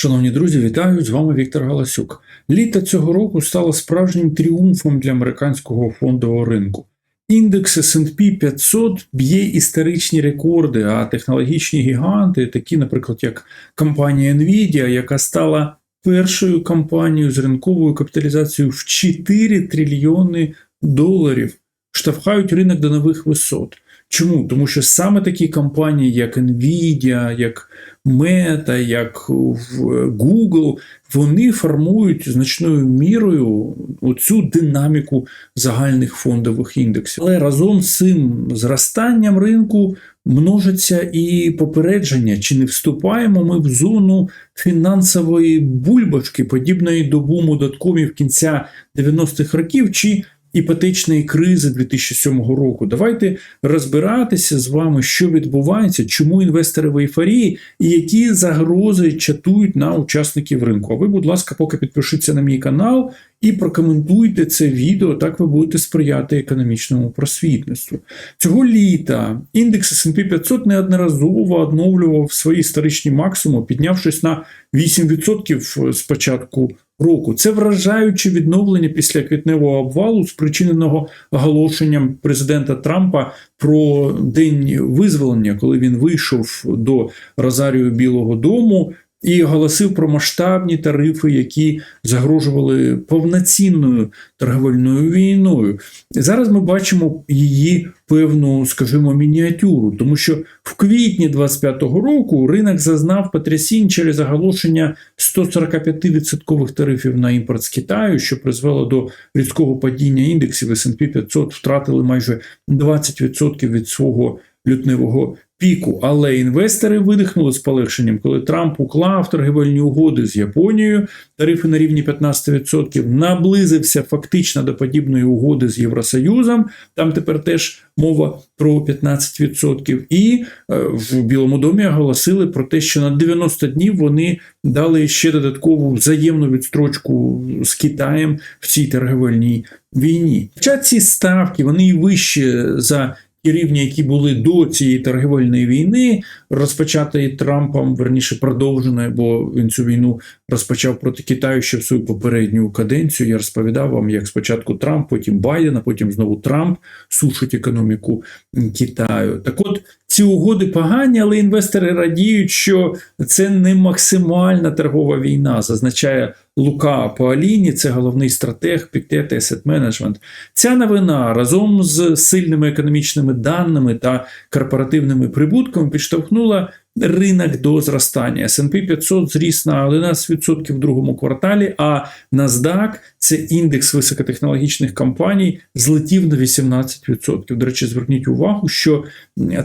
Шановні друзі, вітаю! З вами Віктор Галасюк. Літо цього року стало справжнім тріумфом для американського фондового ринку. Індекс S&P 500 б'є історичні рекорди, а технологічні гіганти, такі, наприклад, як компанія Nvidia, яка стала першою компанією з ринковою капіталізацією в 4 трильйони доларів, штовхають ринок до нових висот. Чому? Тому що саме такі компанії, як Nvidia, як Meta, як Google, вони формують значною мірою оцю динаміку загальних фондових індексів. Але разом з цим зростанням ринку множиться і попередження, чи не вступаємо ми в зону фінансової бульбашки, подібної до буму доткомів кінця 90-х років, чи іпотечної кризи 2007 року. Давайте розбиратися з вами, що відбувається, чому інвестори в ейфорії і які загрози чатують на учасників ринку. А ви, будь ласка, поки підпишіться на мій канал і прокоментуйте це відео, так ви будете сприяти економічному просвітництву. Цього літа індекс S&P 500 неодноразово оновлював свої історичні максимуми, піднявшись на 8% з початку року. Це вражаюче відновлення після квітневого обвалу, спричиненого оголошенням президента Трампа про день визволення, коли він вийшов до Розарію Білого Дому і оголосив про масштабні тарифи, які загрожували повноцінною торговельною війною. Зараз ми бачимо її певну, скажімо, мініатюру, тому що в квітні 25-го року ринок зазнав потрясінь через оголошення 145% тарифів на імпорт з Китаю, що призвело до різкого падіння індексів S&P 500 втратили майже 20% від свого лютневого піку, але інвестори видихнули з полегшенням, коли Трамп уклав торгівельні угоди з Японією, тарифи на рівні 15%, наблизився фактично до подібної угоди з Євросоюзом. Там тепер теж мова про 15%. І е, в Білому домі оголосили про те, що на 90 днів вони дали ще додаткову взаємну відстрочку з Китаєм в цій торгівельній війні. Хоча ці ставки вони і вищі за ті рівні, які були до цієї торгівельної війни, розпочатої Трампом, верніше продовженої, бо він цю війну розпочав проти Китаю ще в свою попередню каденцію. Я розповідав вам, як спочатку Трамп, потім Байден, а потім знову Трамп сушить економіку Китаю. Так от ці угоди погані, але інвестори радіють, що це не максимальна торгова війна, зазначає Лука Паоліні, це головний стратег Pictet Asset Management. Ця новина разом з сильними економічними даними та корпоративними прибутками підштовхнула ринок до зростання. S&P 500 зріс на 11% в другому кварталі, а NASDAQ, це індекс високотехнологічних компаній, злетів на 18%. До речі, зверніть увагу, що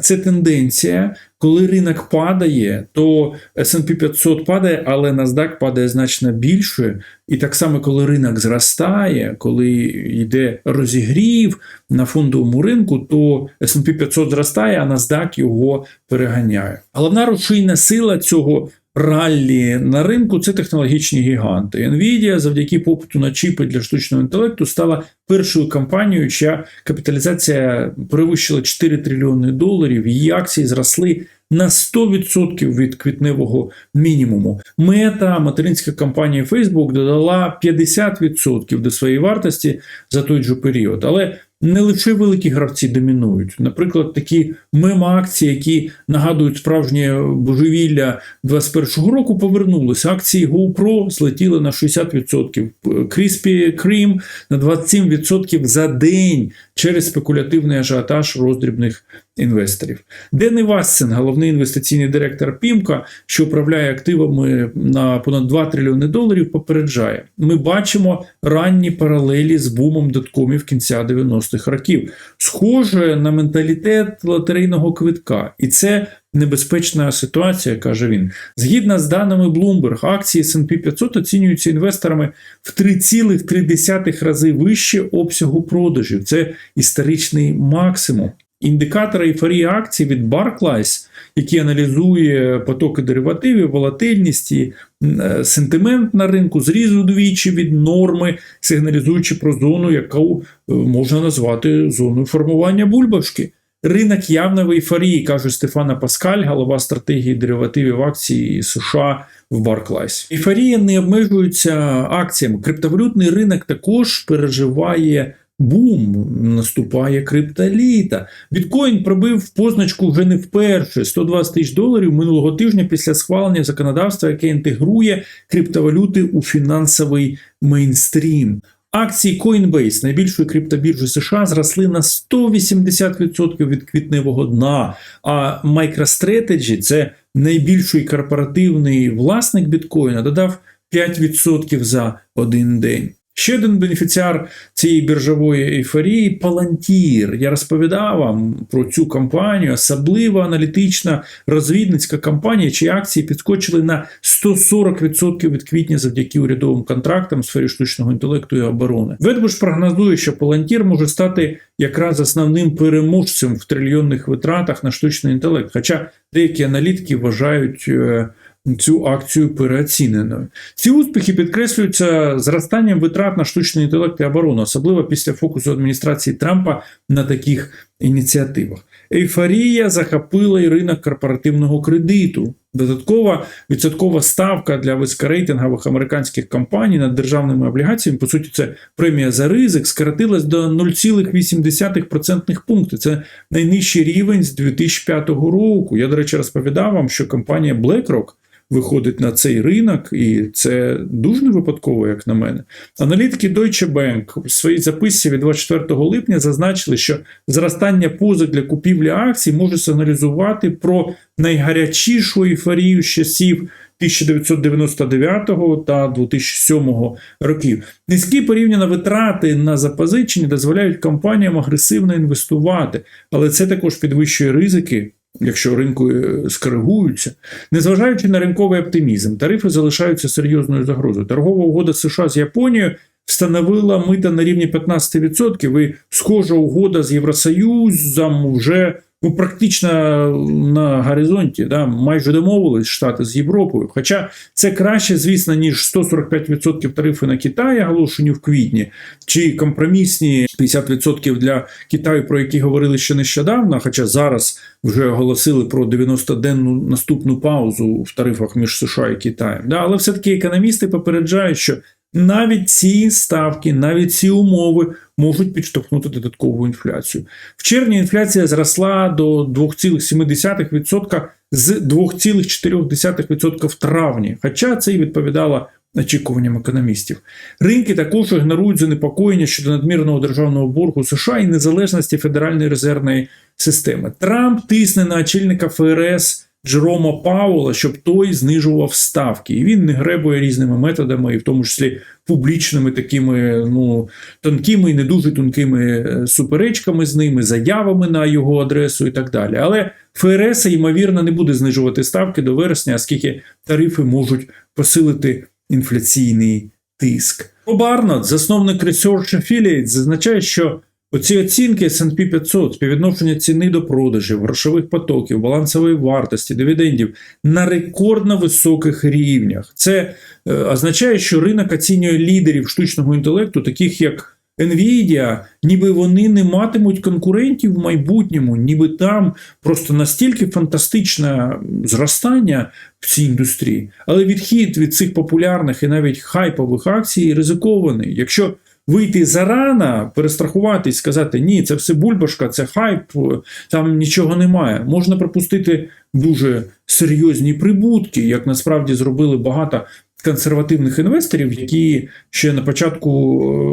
це тенденція. Коли ринок падає, то S&P 500 падає, але NASDAQ падає значно більше. І так само, коли ринок зростає, коли йде розігрів на фондовому ринку, то S&P 500 зростає, а NASDAQ його переганяє. Головна рушійна сила цього раллі на ринку це технологічні гіганти. Nvidia завдяки попиту на чіпи для штучного інтелекту стала першою компанією, чия капіталізація перевищила 4 трильйони доларів, її акції зросли на 100% від квітневого мінімуму. Мета, материнська компанія Facebook, додала 50% до своєї вартості за той же період. Але не лише великі гравці домінують. Наприклад, такі мема-акції, які нагадують справжнє божевілля 21-го року, повернулися. Акції GoPro злетіли на 60%, Кріспі Крім на 27% за день через спекулятивний ажіотаж роздрібних інвесторів. Дени Вассен, головний інвестиційний директор Пімка, що управляє активами на понад 2 трильйони доларів, попереджає: ми бачимо ранні паралелі з бумом доткомів кінця 90-х років, схоже на менталітет лотерейного квитка, і це. Небезпечна ситуація, каже він. Згідно з даними Bloomberg, акції S&P 500 оцінюються інвесторами в 3,3 рази вище обсягу продажів. Це історичний максимум. Індикатори ейфорії акцій від Barclays, який аналізує потоки деривативів, волатильність і е, сентимент на ринку, зрізу удвічі від норми, сигналізуючи про зону, яку е, можна назвати зоною формування бульбашки. Ринок явно в ейфорії, каже Стефана Паскаль, голова стратегії деривативів акцій США в Barclays. Ейфорія не обмежується акціями. Криптовалютний ринок також переживає. Бум, наступає криптоліта. Біткоін пробив позначку вже не вперше 120 тисяч доларів минулого тижня після схвалення законодавства, яке інтегрує криптовалюти у фінансовий мейнстрім. Акції Coinbase, найбільшої криптобіржі США, зросли на 180% від квітневого дна. А MicroStrategy, це найбільший корпоративний власник біткоїна, додав 5% за один день. Ще один бенефіціар цієї біржової ейфорії Palantir. Я розповідав вам про цю компанію, особливо аналітична розвідницька компанія, чиї акції підскочили на 140% від квітня завдяки урядовим контрактам в сфері штучного інтелекту і оборони. Ведбуш прогнозує, що Palantir може стати якраз основним переможцем в трильйонних витратах на штучний інтелект. Хоча деякі аналітики вважають. Цю акцію переоціненою. Ці успіхи підкреслюються зростанням витрат на штучний інтелект і оборону, особливо після фокусу адміністрації Трампа на таких ініціативах. Ейфорія захопила і ринок корпоративного кредиту. Додаткова відсоткова ставка для високорейтингових американських компаній над державними облігаціями, по суті, це премія за ризик, скоротилась до 0,8% пункту. Це найнижчий рівень з 2005 року. Я, до речі, розповідав вам, що компанія BlackRock виходить на цей ринок, і це дуже не випадково, як на мене. Аналітики Deutsche Bank в своїй записці від 24 липня зазначили, що зростання позик для купівлі акцій може сигналізувати про найгарячішу ейфорію з часів 1999 та 2007 років. Низькі порівняно витрати на запозичення дозволяють компаніям агресивно інвестувати, але це також підвищує ризики. Якщо ринку е, скоригуються, незважаючи на ринковий оптимізм, тарифи залишаються серйозною загрозою. Торгова угода США з Японією встановила мита на рівні 15%, і схожа угода з Євросоюзом вже практично на горизонті, да, майже домовились Штати з Європою. Хоча це краще, звісно, ніж 145% тарифи на Китай, оголошені в квітні, чи компромісні 50% для Китаю, про які говорили ще нещодавно. Хоча зараз вже оголосили про 90-денну наступну паузу в тарифах між США і Китаєм. Да, але все-таки економісти попереджають, що навіть ці ставки, навіть ці умови можуть підштовхнути додаткову інфляцію. В червні інфляція зросла до 2,7% з 2,4% в травні, хоча це і відповідало очікуванням економістів. Ринки також ігнорують занепокоєння щодо надмірного державного боргу США і незалежності Федеральної резервної системи. Трамп тисне на очільника ФРС. Джерома Паула, щоб той знижував ставки, і він не гребує різними методами, і в тому числі публічними такими ну тонкими і не дуже тонкими е, суперечками з ними, заявами на його адресу і так далі. Але ФРС, ймовірно, не буде знижувати ставки до вересня, оскільки тарифи можуть посилити інфляційний тиск. Арнольд, засновник Research Affiliates, зазначає, що Оці оцінки S&P 500, співвідношення ціни до продажів, грошових потоків, балансової вартості, дивідендів на рекордно високих рівнях. Це е, означає, що ринок оцінює лідерів штучного інтелекту, таких як Nvidia, ніби вони не матимуть конкурентів в майбутньому, ніби там просто настільки фантастичне зростання в цій індустрії, але відхід від цих популярних і навіть хайпових акцій ризикований. Якщо вийти зарано, перестрахуватись, сказати, ні, це все бульбашка, це хайп, там нічого немає. Можна пропустити дуже серйозні прибутки, як насправді зробили багато консервативних інвесторів, які ще на початку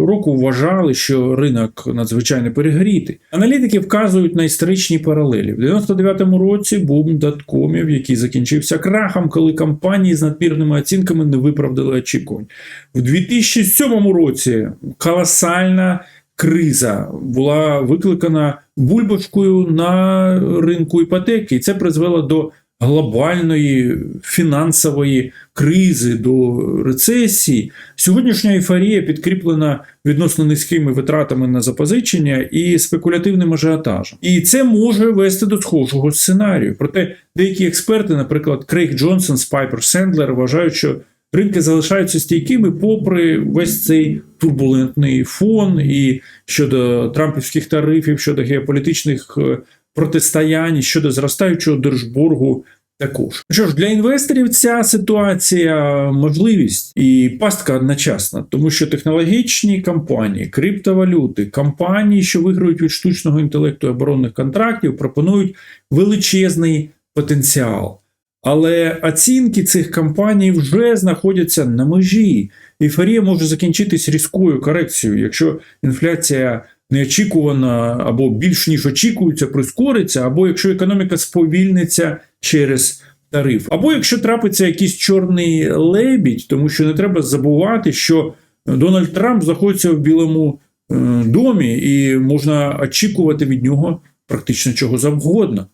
року вважали, що ринок надзвичайно перегрітий. Аналітики вказують на історичні паралелі. В 99-му році бум доткомів, який закінчився крахом, коли компанії з надмірними оцінками не виправдали очікувань. В 2007 році колосальна. Криза була викликана бульбашкою на ринку іпотеки, і це призвело до глобальної фінансової кризи, до рецесії. Сьогоднішня ейфорія підкріплена відносно низькими витратами на запозичення і спекулятивним ажіотажем. І це може вести до схожого сценарію. Проте деякі експерти, наприклад, Крейг Джонсон з Piper Sandler, вважають, що ринки залишаються стійкими, попри весь цей турбулентний фон, і щодо трампівських тарифів, щодо геополітичних протистоянь, щодо зростаючого держборгу також. Що ж, для інвесторів ця ситуація можливість і пастка одночасна, тому що технологічні компанії, криптовалюти, компанії, що виграють від штучного інтелекту і оборонних контрактів, пропонують величезний потенціал. Але оцінки цих компаній вже знаходяться на межі. Ейфорія може закінчитись різкою корекцією, якщо інфляція неочікувана або більш ніж очікується, прискориться, або якщо економіка сповільниться через тариф, або якщо трапиться якийсь чорний лебідь, тому що не треба забувати, що Дональд Трамп знаходиться в Білому е, домі, і можна очікувати від нього практично чого завгодно.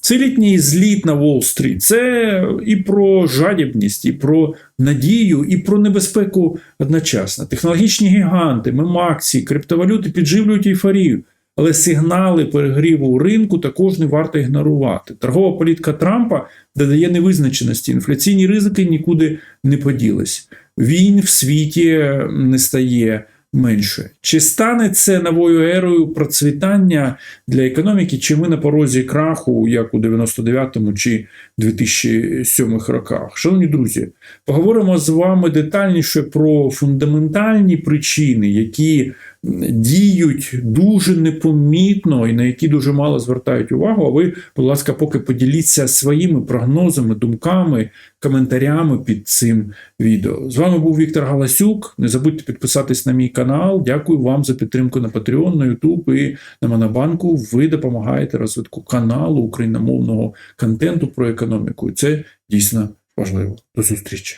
Це літній зліт на Уолл-стріт. Це і про жадібність, і про надію, і про небезпеку одночасно. Технологічні гіганти, мемакції, криптовалюти підживлюють ейфорію, але сигнали перегріву ринку також не варто ігнорувати. Торгова політика Трампа додає невизначеності, інфляційні ризики нікуди не поділись. Війн в світі не стає менше. Чи стане це новою ерою процвітання для економіки, чи ми на порозі краху, як у 99-му чи 2007 роках? Шановні друзі, поговоримо з вами детальніше про фундаментальні причини, які діють дуже непомітно і на які дуже мало звертають увагу. А ви, будь ласка, поки поділіться своїми прогнозами, думками, коментарями під цим відео. З вами був Віктор Галасюк. Не забудьте підписатись на мій канал. Дякую вам за підтримку на Patreon, на YouTube і на Монобанку. Ви допомагаєте розвитку каналу україномовного контенту про економіку. Це дійсно важливо. До зустрічі.